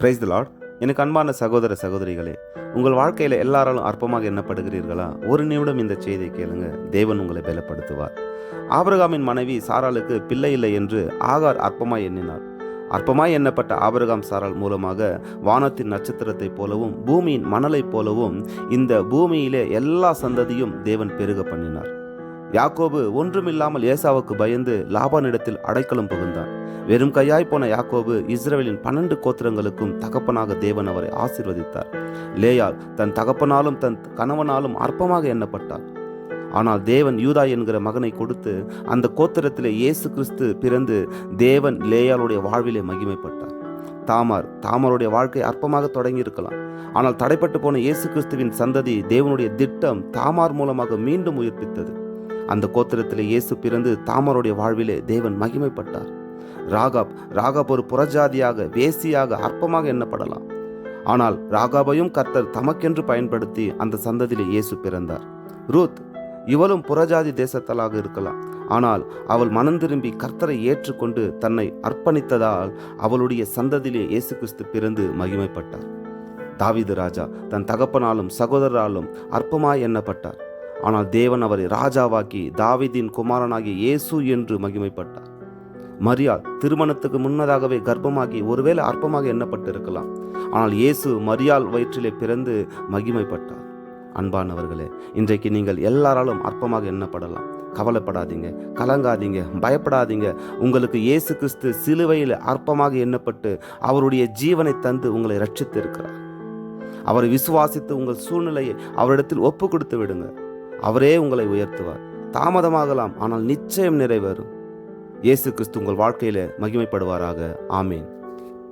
Praise the Lord எனக்கு அன்பான சகோதர சகோதரிகளே உங்கள் வாழ்க்கையில் எல்லாராலும் அற்பமாக எண்ணப்படுகிறீர்களா? ஒரு நிமிடம் இந்த செய்தியை கேளுங்க. தேவன் உங்களை பலப்படுத்துவார். ஆபரகாமின் மனைவி சாராளுக்கு பிள்ளை இல்லை என்று ஆகார் அற்பமாய் எண்ணினார். அற்பமாய் எண்ணப்பட்ட ஆபரகாம் சாரால் மூலமாக வானத்தின் நட்சத்திரத்தைப் போலவும் பூமியின் மணலைப் போலவும் இந்த பூமியிலே எல்லா சந்ததியும் தேவன் பெருக பண்ணினார். யாக்கோபு ஒன்றுமில்லாமல் ஏசாவுக்கு பயந்து லாபானிடத்தில் அடைக்கலம் புகுந்தான். வெறும் கையாய் போன யாக்கோபு இஸ்ரேலின் பன்னெண்டு கோத்திரங்களுக்கும் தகப்பனாக தேவன் அவரை ஆசீர்வதித்தார். லேயாள் தன் தகப்பனாலும் தன் கணவனாலும் அற்பமாக எண்ணப்பட்டார் ஆனால் தேவன் யூதா என்கிற மகனை கொடுத்து அந்த கோத்திரத்திலே இயேசு கிறிஸ்து பிறந்து தேவன் லேயாளுடைய வாழ்விலே மகிமைப்பட்டார். தாமார் தாமருடைய வாழ்க்கை அற்பமாக தொடங்கி இருக்கலாம் ஆனால் தடைப்பட்டு போன இயேசு கிறிஸ்துவின் சந்ததி தேவனுடைய திட்டம் தாமார் மூலமாக மீண்டும் உயிர்ப்பித்தது. அந்த கோத்திரத்தில் இயேசு பிறந்து தாமருடைய வாழ்விலே தேவன் மகிமைப்பட்டார். ராகாப் ராகாப் ஒரு புறஜாதியாக வேசியாக அற்பமாக எண்ணப்படலாம். ஆனால் ராகாபையும் கர்த்தர் தமக்கென்று பயன்படுத்தி அந்த சந்ததியிலே இயேசு பிறந்தார். ரூத் இவளும் புறஜாதி தேசத்தலாக இருக்கலாம். ஆனால் அவள் மனம் திரும்பி கர்த்தரை ஏற்றுக்கொண்டு தன்னை அர்ப்பணித்ததால் அவளுடைய சந்ததியிலே இயேசு கிறிஸ்து பிறந்து மகிமைப்பட்டார். தாவிது ராஜா தன் தகப்பனாலும் சகோதரராலும் அற்பமாய் எண்ணப்பட்டார். ஆனால் தேவன் அவரை ராஜாவாக்கி தாவிதின் குமாரனாகிய இயேசு என்று மகிமைப்பட்டார். மரியாள் திருமணத்துக்கு முன்னதாகவே கர்ப்பமாகி ஒருவேளை அற்பமாக எண்ணப்பட்டிருக்கலாம். ஆனால் இயேசு மரியாள் வயிற்றிலே பிறந்து மகிமைப்பட்டார். அன்பானவர்களே இன்றைக்கு நீங்கள் எல்லாராலும் அற்பமாக எண்ணப்படலாம். கவலைப்படாதீங்க கலங்காதீங்க பயப்படாதீங்க. உங்களுக்கு இயேசு கிறிஸ்து சிலுவையில் அற்பமாக எண்ணப்பட்டு அவருடைய ஜீவனை தந்து உங்களை ரட்சித்திருக்கிறார் அவரை விசுவாசித்து உங்கள் சூழ்நிலையை அவரிடத்தில் ஒப்பு கொடுத்து விடுங்க அவரே உங்களை உயர்த்துவார். தாமதமாகலாம் ஆனால் நிச்சயம் நிறைவேறும். இயேசு கிறிஸ்து உங்கள் வாழ்க்கையில் மகிமைப்படுவாராக. ஆமேன்.